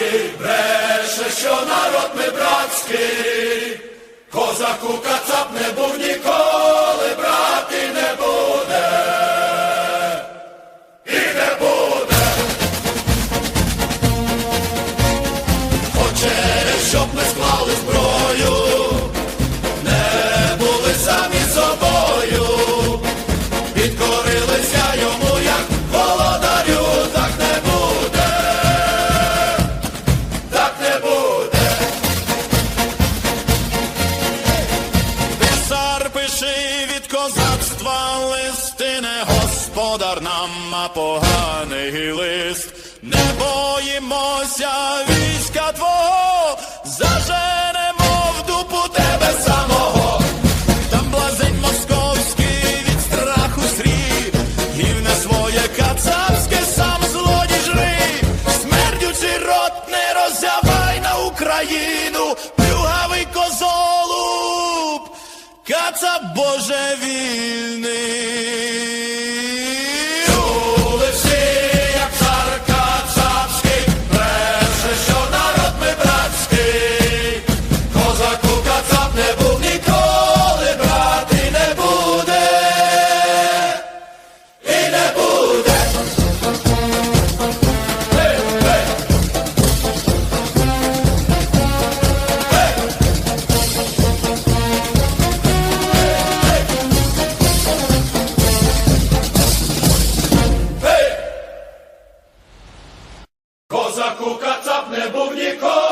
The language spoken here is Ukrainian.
козацький, бреше, що народ ми братський, козаку кацап не був ніколи. Козацтва листи, не господар нам, а поганий лист. Не боїмося війська твого, заженемо в дупу тебе самого. Там блазень московський від страху срі, гівне своє кацапське сам злодій жри. Смердючий рот не роззявай на Україну, плюгавий козолуб, кацап божевільний. Kraku kacapne bówniko